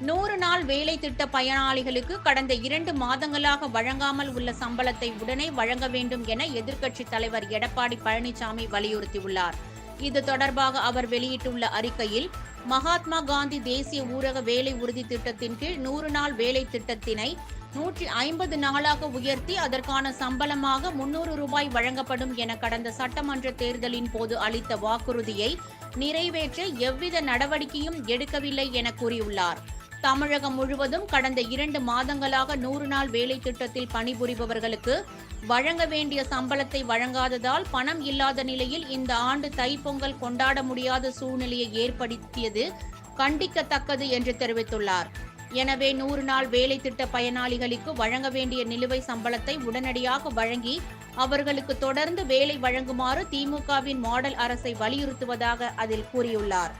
நூறு நாள் வேலை திட்ட பயனாளிகளுக்கு கடந்த இரண்டு மாதங்களாக வழங்காமல் உள்ள சம்பளத்தை உடனே வழங்க வேண்டும் என எதிர்க்கட்சித் தலைவர் எடப்பாடி பழனிசாமி வலியுறுத்தியுள்ளார். இது தொடர்பாக அவர் வெளியிட்டுள்ள அறிக்கையில் மகாத்மா காந்தி தேசிய ஊரக வேலை உறுதி திட்டத்தின் கீழ் நூறு நாள் வேலை திட்டத்தினை நூற்றி ஐம்பது நாளாக உயர்த்தி அதற்கான சம்பளமாக முன்னூறு ரூபாய் வழங்கப்படும் என கடந்த சட்டமன்ற தேர்தலின் போது அளித்த வாக்குறுதியை நிறைவேற்ற எவ்வித நடவடிக்கையும் எடுக்கவில்லை என கூறியுள்ளார். தமிழகம் முழுவதும் கடந்த இரண்டு மாதங்களாக நூறு நாள் வேலை திட்டத்தில் பணிபுரிபவர்களுக்கு வழங்க வேண்டிய சம்பளத்தை வழங்காததால் பணம் இல்லாத நிலையில் இந்த ஆண்டு தைப்பொங்கல் கொண்டாட முடியாத சூழ்நிலையை ஏற்படுத்தியது கண்டிக்கத்தக்கது என்று தெரிவித்துள்ளார். எனவே நூறு நாள் வேலை திட்ட பயனாளிகளுக்கு வழங்க வேண்டிய நிலுவை சம்பளத்தை உடனடியாக வழங்கி அவர்களுக்கு தொடர்ந்து வேலை வழங்குமாறு திமுகவின் மாடல் அரசை வலியுறுத்துவதாக அதில் கூறியுள்ளார்.